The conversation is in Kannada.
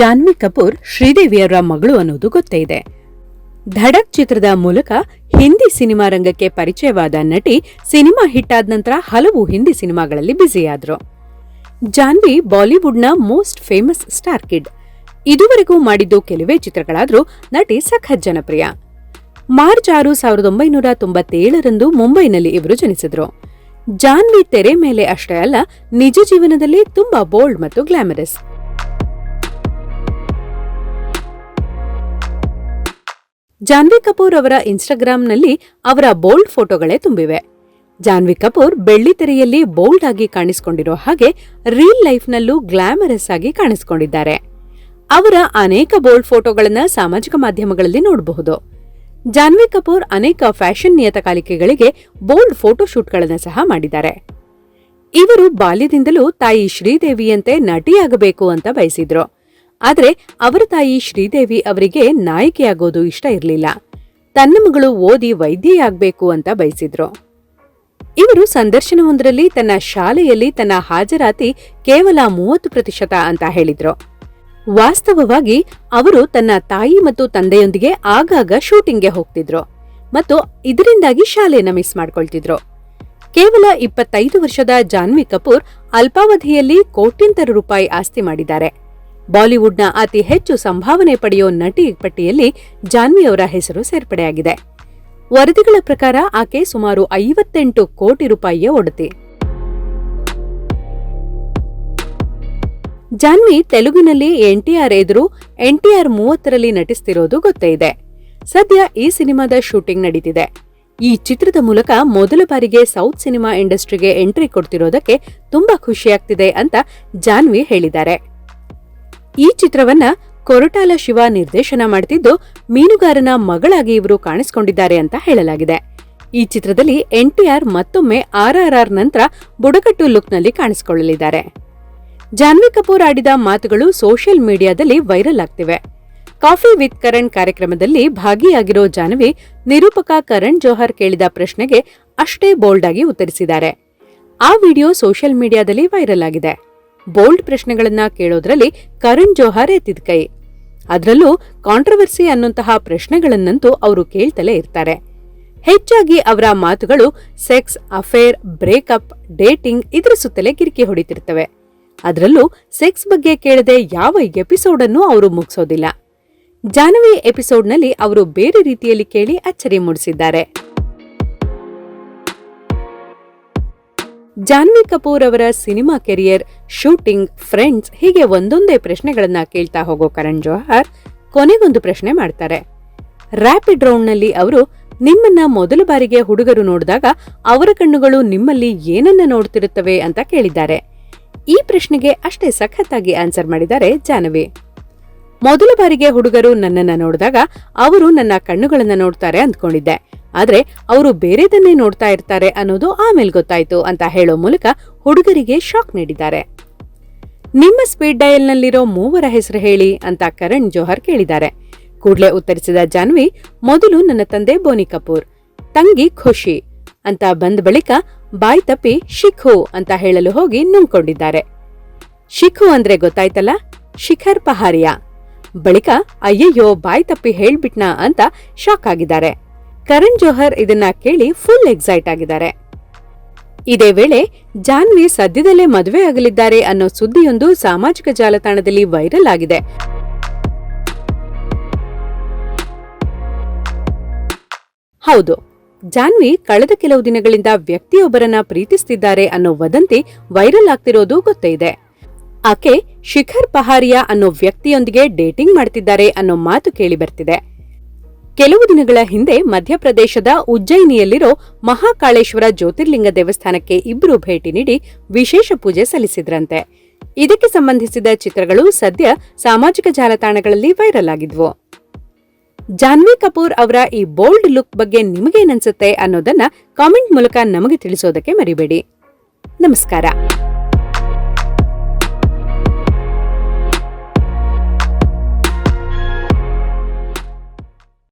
ಜಾನ್ವಿ ಕಪೂರ್ ಶ್ರೀದೇವಿಯವರ ಮಗಳು ಅನ್ನೋದು ಗೊತ್ತೇ ಇದೆ. ಧಡಕ್ ಚಿತ್ರದ ಮೂಲಕ ಹಿಂದಿ ಸಿನಿಮಾ ರಂಗಕ್ಕೆ ಪರಿಚಯವಾದ ನಟಿ ಸಿನಿಮಾ ಹಿಟ್ ಆದ ನಂತರ ಹಲವು ಹಿಂದಿ ಸಿನಿಮಾಗಳಲ್ಲಿ ಬ್ಯುಸಿಯಾದ್ರು. ಜಾನ್ವಿ ಬಾಲಿವುಡ್ನ ಮೋಸ್ಟ್ ಫೇಮಸ್ ಸ್ಟಾರ್ ಕಿಡ್. ಇದುವರೆಗೂ ಮಾಡಿದ್ದು ಕೆಲವೇ ಚಿತ್ರಗಳಾದರೂ ನಟಿ ಸಖತ್ ಜನಪ್ರಿಯ. ಮಾರ್ಚ್ ಆರು ಸಾವಿರದ ಒಂಬೈನೂರ ತೊಂಬತ್ತೇಳರಂದು ಮುಂಬೈನಲ್ಲಿ ಇವರು ಜನಿಸಿದ್ರು. ಜಾನ್ವಿ ತೆರೆ ಮೇಲೆ ಅಷ್ಟೇ ಅಲ್ಲ, ನಿಜ ಜೀವನದಲ್ಲಿ ತುಂಬಾ ಬೋಲ್ಡ್ ಮತ್ತು ಗ್ಲಾಮರಸ್. ಜಾನ್ವಿ ಕಪೂರ್ ಅವರ ಇನ್ಸ್ಟಾಗ್ರಾಂನಲ್ಲಿ ಅವರ ಬೋಲ್ಡ್ ಫೋಟೋಗಳೇ ತುಂಬಿವೆ. ಜಾನ್ವಿ ಕಪೂರ್ ಬೆಳ್ಳಿ ತೆರೆಯಲ್ಲಿ ಬೋಲ್ಡ್ ಆಗಿ ಕಾಣಿಸಿಕೊಂಡಿರೋ ಹಾಗೆ ರೀಲ್ ಲೈಫ್ನಲ್ಲೂ ಗ್ಲಾಮರಸ್ ಆಗಿ ಕಾಣಿಸಿಕೊಂಡಿದ್ದಾರೆ. ಅವರ ಅನೇಕ ಬೋಲ್ಡ್ ಫೋಟೋಗಳನ್ನು ಸಾಮಾಜಿಕ ಮಾಧ್ಯಮಗಳಲ್ಲಿ ನೋಡಬಹುದು. ಜಾನ್ವಿ ಕಪೂರ್ ಅನೇಕ ಫ್ಯಾಷನ್ ನಿಯತಕಾಲಿಕೆಗಳಿಗೆ ಬೋಲ್ಡ್ ಫೋಟೋಶೂಟ್ಗಳನ್ನು ಸಹ ಮಾಡಿದ್ದಾರೆ. ಇವರು ಬಾಲ್ಯದಿಂದಲೂ ತಾಯಿ ಶ್ರೀದೇವಿಯಂತೆ ನಟಿಯಾಗಬೇಕು ಅಂತ ಬಯಸಿದ್ರು. ಆದ್ರೆ ಅವರ ತಾಯಿ ಶ್ರೀದೇವಿ ಅವರಿಗೆ ನಾಯಕಿಯಾಗೋದು ಇಷ್ಟ ಇರಲಿಲ್ಲ. ತನ್ನ ಮಗಳು ಓದಿ ವೈದ್ಯೆಯಾಗಬೇಕು ಅಂತ ಬಯಸಿದ್ರು. ಇವರು ಸಂದರ್ಶನವೊಂದರಲ್ಲಿ ತನ್ನ ಶಾಲೆಯಲ್ಲಿ ತನ್ನ ಹಾಜರಾತಿ ಕೇವಲ ಮೂವತ್ತು ಪ್ರತಿಶತ ಅಂತ ಹೇಳಿದ್ರು. ವಾಸ್ತವವಾಗಿ ಅವರು ತನ್ನ ತಾಯಿ ಮತ್ತು ತಂದೆಯೊಂದಿಗೆ ಆಗಾಗ ಶೂಟಿಂಗ್ಗೆ ಹೋಗ್ತಿದ್ರು ಮತ್ತು ಇದರಿಂದಾಗಿ ಶಾಲೆಯನ್ನು ಮಿಸ್ ಮಾಡ್ಕೊಳ್ತಿದ್ರು. ಕೇವಲ ಇಪ್ಪತ್ತೈದು ವರ್ಷದ ಜಾನ್ವಿ ಕಪೂರ್ ಅಲ್ಪಾವಧಿಯಲ್ಲಿ ಕೋಟ್ಯಂತರ ರೂಪಾಯಿ ಆಸ್ತಿ ಮಾಡಿದ್ದಾರೆ. ಬಾಲಿವುಡ್ನ ಅತಿ ಹೆಚ್ಚು ಸಂಭಾವನೆ ಪಡೆಯೋ ನಟಿ ಪಟ್ಟಿಯಲ್ಲಿ ಜಾನ್ವಿ ಅವರ ಹೆಸರು ಸೇರ್ಪಡೆಯಾಗಿದೆ. ವರದಿಗಳ ಪ್ರಕಾರ ಆಕೆ ಸುಮಾರು ಐವತ್ತೆಂಟು ಕೋಟಿ ರೂಪಾಯಿಯ ಒಡತಿ. ಜಾನ್ವಿ ತೆಲುಗಿನಲ್ಲಿ ಎನ್ಟಿಆರ್ ಎದುರು ಎನ್ಟಿಆರ್ ಮೂವತ್ತರಲ್ಲಿ ನಟಿಸ್ತಿರೋದು ಗೊತ್ತೇ ಇದೆ. ಸದ್ಯ ಈ ಸಿನಿಮಾದ ಶೂಟಿಂಗ್ ನಡೀತಿದೆ. ಈ ಚಿತ್ರದ ಮೂಲಕ ಮೊದಲ ಬಾರಿಗೆ ಸೌತ್ ಸಿನಿಮಾ ಇಂಡಸ್ಟ್ರಿಗೆ ಎಂಟ್ರಿ ಕೊಡ್ತಿರೋದಕ್ಕೆ ತುಂಬಾ ಖುಷಿಯಾಗ್ತಿದೆ ಅಂತ ಜಾನ್ವಿ ಹೇಳಿದ್ದಾರೆ. ಈ ಚಿತ್ರವನ್ನ ಕೊರಟಾಲ ಶಿವ ನಿರ್ದೇಶನ ಮಾಡ್ತಿದ್ದು ಮೀನುಗಾರನ ಮಗಳಾಗಿ ಇವರು ಕಾಣಿಸಿಕೊಂಡಿದ್ದಾರೆ ಅಂತ ಹೇಳಲಾಗಿದೆ. ಈ ಚಿತ್ರದಲ್ಲಿ ಎನ್ಟಿಆರ್ ಮತ್ತೊಮ್ಮೆ ಆರ್ಆರ್ಆರ್ ನಂತರ ಬುಡಕಟ್ಟು ಲುಕ್ನಲ್ಲಿ ಕಾಣಿಸಿಕೊಳ್ಳಲಿದ್ದಾರೆ. ಜಾನ್ವಿ ಕಪೂರ್ ಆಡಿದ ಮಾತುಗಳು ಸೋಷಿಯಲ್ ಮೀಡಿಯಾದಲ್ಲಿ ವೈರಲ್ ಆಗ್ತಿವೆ. ಕಾಫಿ ವಿತ್ ಕರಣ್ ಕಾರ್ಯಕ್ರಮದಲ್ಲಿ ಭಾಗಿಯಾಗಿರೋ ಜಾನ್ವಿ ನಿರೂಪಕ ಕರಣ್ ಜೋಹರ್ ಕೇಳಿದ ಪ್ರಶ್ನೆಗೆ ಅಷ್ಟೇ ಬೋಲ್ಡ್ ಆಗಿ ಉತ್ತರಿಸಿದ್ದಾರೆ. ಆ ವಿಡಿಯೋ ಸೋಷಿಯಲ್ ಮೀಡಿಯಾದಲ್ಲಿ ವೈರಲ್ ಆಗಿದೆ. ಬೋಲ್ಡ್ ಪ್ರಶ್ನೆಗಳನ್ನ ಕೇಳೋದ್ರಲ್ಲಿ ಕರಣ್ ಜೋಹರ್ ಎತ್ತಿದ ಕೈ. ಅದರಲ್ಲೂ ಕಾಂಟ್ರವರ್ಸಿ ಅನ್ನುವಂತಹ ಪ್ರಶ್ನೆಗಳನ್ನಂತೂ ಅವರು ಕೇಳ್ತಲೇ ಇರ್ತಾರೆ. ಹೆಚ್ಚಾಗಿ ಅವರ ಮಾತುಗಳು ಸೆಕ್ಸ್ ಅಫೇರ್ ಬ್ರೇಕಪ್ ಡೇಟಿಂಗ್ ಇದರ ಸುತ್ತಲೇ ಕಿರಿಕಿ ಹೊಡಿತಿರ್ತವೆ. ಅದರಲ್ಲೂ ಸೆಕ್ಸ್ ಬಗ್ಗೆ ಕೇಳದೆ ಯಾವ ಎಪಿಸೋಡ್ ಅನ್ನು ಅವರು ಮುಗಿಸೋದಿಲ್ಲ. ಜಾನವಿ ಎಪಿಸೋಡ್ನಲ್ಲಿ ಅವರು ಬೇರೆ ರೀತಿಯಲ್ಲಿ ಕೇಳಿ ಅಚ್ಚರಿ ಮೂಡಿಸಿದ್ದಾರೆ. ಜಾನ್ವಿ ಕಪೂರ್ ಅವರ ಸಿನಿಮಾ ಕೆರಿಯರ್, ಶೂಟಿಂಗ್, ಫ್ರೆಂಡ್ಸ್ ಹೀಗೆ ಒಂದೊಂದೇ ಪ್ರಶ್ನೆಗಳನ್ನ ಕೇಳ್ತಾ ಹೋಗೋ ಕರಣ್ ಜೋಹರ್ ಕೊನೆಗೊಂದು ಪ್ರಶ್ನೆ ಮಾಡ್ತಾರೆ. ರ್ಯಾಪಿಡ್ ರೌಂಡ್ನಲ್ಲಿ ಅವರು ನಿಮ್ಮನ್ನ ಮೊದಲ ಬಾರಿಗೆ ಹುಡುಗರು ನೋಡಿದಾಗ ಅವರ ಕಣ್ಣುಗಳು ನಿಮ್ಮಲ್ಲಿ ಏನನ್ನ ನೋಡ್ತಿರುತ್ತವೆ ಅಂತ ಕೇಳಿದ್ದಾರೆ. ಈ ಪ್ರಶ್ನೆಗೆ ಅಷ್ಟೇ ಸಖತ್ತಾಗಿ ಆನ್ಸರ್ ಮಾಡಿದ್ದಾರೆ ಜಾನವಿ. ಮೊದಲ ಬಾರಿಗೆ ಹುಡುಗರು ನನ್ನನ್ನ ನೋಡಿದಾಗ ಅವರು ನನ್ನ ಕಣ್ಣುಗಳನ್ನ ನೋಡ್ತಾರೆ ಅಂದ್ಕೊಂಡಿದ್ದೆ. ಆದ್ರೆ ಅವರು ಬೇರೆದನ್ನೇ ನೋಡ್ತಾ ಇರ್ತಾರೆ ಅನ್ನೋದು ಆಮೇಲೆ ಗೊತ್ತಾಯ್ತು ಅಂತ ಹೇಳೋ ಮೂಲಕ ಹುಡುಗರಿಗೆ ಶಾಕ್ ನೀಡಿದ್ದಾರೆ. ನಿಮ್ಮ ಸ್ಪೀಡ್ ಡಯಲ್ನಲ್ಲಿರೋ ಮೂವರ ಹೆಸರು ಹೇಳಿ ಅಂತ ಕರಣ್ ಜೋಹರ್ ಕೇಳಿದ್ದಾರೆ. ಕೂಡಲೇ ಉತ್ತರಿಸಿದ ಜಾನ್ವಿ, ಮೊದಲು ನನ್ನ ತಂದೆ ಬೋನಿ ಕಪೂರ್, ತಂಗಿ ಖುಷಿ ಅಂತ ಬಂದ ಬಳಿಕ ಬಾಯ್ ತಪ್ಪಿ ಶಿಖು ಅಂತ ಹೇಳಲು ಹೋಗಿ ನುಂಗ್ಕೊಂಡಿದ್ದಾರೆ. ಶಿಖು ಅಂದ್ರೆ ಗೊತ್ತಾಯ್ತಲ್ಲ? ಶಿಖರ್ ಪಹಾರಿಯಾ? ಬಳಿಕ ಅಯ್ಯಯ್ಯೋ ಬಾಯ್ ತಪ್ಪಿ ಹೇಳ್ಬಿಟ್ನಾ ಅಂತ ಶಾಕ್ ಆಗಿದ್ದಾರೆ. ಕರಣ್ ಜೋಹರ್ ಇದನ್ನ ಕೇಳಿ ಫುಲ್ ಎಕ್ಸೈಟ್ ಆಗಿದ್ದಾರೆ. ಇದೇ ವೇಳೆ ಜಾನ್ವಿ ಸದ್ಯದಲ್ಲೇ ಮದುವೆ ಆಗಲಿದ್ದಾರೆ ಅನ್ನೋ ಸುದ್ದಿಯೊಂದು ಸಾಮಾಜಿಕ ಜಾಲತಾಣದಲ್ಲಿ ವೈರಲ್ ಆಗಿದೆ. ಹೌದು, ಜಾನ್ವಿ ಕಳೆದ ಕೆಲವು ದಿನಗಳಿಂದ ವ್ಯಕ್ತಿಯೊಬ್ಬರನ್ನ ಪ್ರೀತಿಸ್ತಿದ್ದಾರೆ ಅನ್ನೋ ವದಂತಿ ವೈರಲ್ ಆಗ್ತಿರೋದು ಗೊತ್ತೇ ಇದೆ. ಆಕೆ ಶಿಖರ್ ಪಹಾರಿಯಾ ಅನ್ನೋ ವ್ಯಕ್ತಿಯೊಂದಿಗೆ ಡೇಟಿಂಗ್ ಮಾಡ್ತಿದ್ದಾರೆ ಅನ್ನೋ ಮಾತು ಕೇಳಿ ಬರ್ತಿದೆ ಕೆಲವು ದಿನಗಳ ಹಿಂದೆ ಮಧ್ಯಪ್ರದೇಶದ ಉಜ್ಜಯಿನಿಯಲ್ಲಿರೋ ಮಹಾಕಾಳೇಶ್ವರ ಜ್ಯೋತಿರ್ಲಿಂಗ ದೇವಸ್ಥಾನಕ್ಕೆ ಇಬ್ಬರು ಭೇಟಿ ನೀಡಿ ವಿಶೇಷ ಪೂಜೆ ಸಲ್ಲಿಸಿದ್ರಂತೆ. ಇದಕ್ಕೆ ಸಂಬಂಧಿಸಿದ ಚಿತ್ರಗಳು ಸದ್ಯ ಸಾಮಾಜಿಕ ಜಾಲತಾಣಗಳಲ್ಲಿ ವೈರಲ್ ಆಗಿದ್ವು. ಜಾನ್ವಿ ಕಪೂರ್ ಅವರ ಈ ಬೋಲ್ಡ್ ಲುಕ್ ಬಗ್ಗೆ ನಿಮಗೇನನ್ಸುತ್ತೆ ಅನ್ನೋದನ್ನ ಕಾಮೆಂಟ್ ಮೂಲಕ ನಮಗೆ ತಿಳಿಸೋದಕ್ಕೆ ಮರಿಬೇಡಿ. ನಮಸ್ಕಾರ.